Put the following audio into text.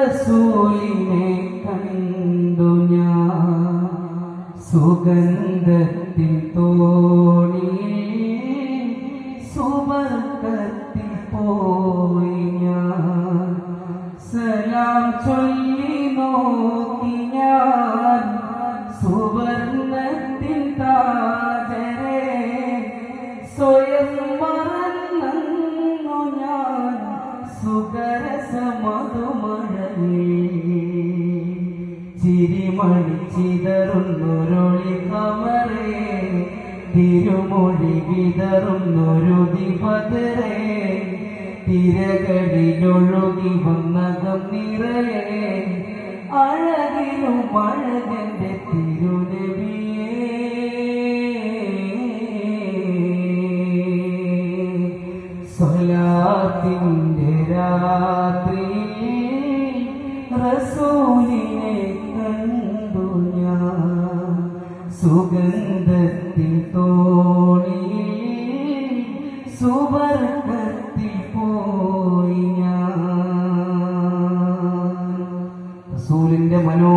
റസൂലിനെ കണ്ടു ഞാൻ. സുഗന്ധത്തിൽ തോണി സുബർക്കത്തിൽ പോയി ഞാൻ. സലാം ചൊല്ലി നോക്കി ഞാൻ. സുവർണത്തിൻ താജരെ സ്വയം മറന്നു ഞാൻ. സുഗരസമതോ ചിരിമണി ചിതറുന്നൊരൊളി കമറേ. തിരുമൊഴി വിതറുന്നൊരു ദിപതരേ. തിരകളിലൊഴുകി വന്നകം നിറയെ. അഴകിലും അഴകന്റെ തിരുനബിയേ. സ്വലാത്തിന്റെ രാത്രി റസൂലിനെ സുഗന്ധത്തിൽ തോണി സുവർഗത്തിൽ പോയി ഞാൻ. റസൂലിന്റെ മനോ